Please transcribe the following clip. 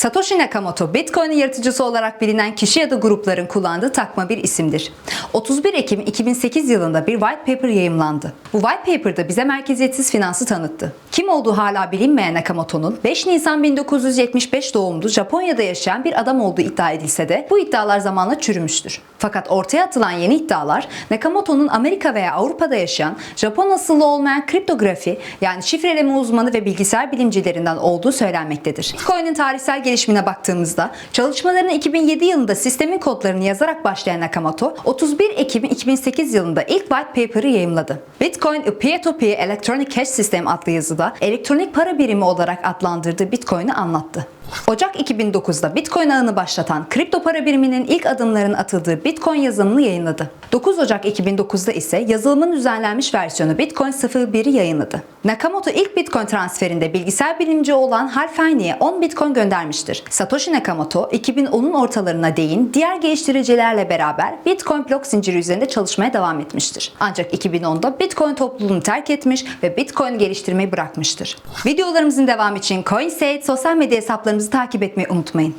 Satoshi Nakamoto, Bitcoin'in yaratıcısı olarak bilinen kişi ya da grupların kullandığı takma bir isimdir. 31 Ekim 2008 yılında bir white paper yayımlandı. Bu white paper'da bize merkeziyetsiz finansı tanıttı. Kim olduğu hala bilinmeyen Nakamoto'nun 5 Nisan 1975 doğumlu Japonya'da yaşayan bir adam olduğu iddia edilse de bu iddialar zamanla çürümüştür. Fakat ortaya atılan yeni iddialar Nakamoto'nun Amerika veya Avrupa'da yaşayan Japon asıllı olmayan kriptografi yani şifreleme uzmanı ve bilgisayar bilimcilerinden olduğu söylenmektedir. Bitcoin'in tarihsel gelişimine baktığımızda çalışmalarını 2007 yılında sistemin kodlarını yazarak başlayan Nakamoto 31 Ekim 2008 yılında ilk white paper'ı yayımladı. Bitcoin a Peer-to-Peer Electronic Cash System adlı yazıda elektronik para birimi olarak adlandırdığı Bitcoin'i anlattı. Ocak 2009'da Bitcoin ağını başlatan kripto para biriminin ilk adımların atıldığı Bitcoin yazılımını yayınladı. 9 Ocak 2009'da ise yazılımın düzenlenmiş versiyonu Bitcoin 01'i yayınladı. Nakamoto ilk Bitcoin transferinde bilgisayar bilimci olan Hal Finney'e 10 Bitcoin göndermiştir. Satoshi Nakamoto 2010'un ortalarına değin diğer geliştiricilerle beraber Bitcoin blok zinciri üzerinde çalışmaya devam etmiştir. Ancak 2010'da Bitcoin topluluğunu terk etmiş ve Bitcoin geliştirmeyi bırakmıştır. Videolarımızın devamı için CoinSate sosyal medya hesaplarımızı takip etmeyi unutmayın.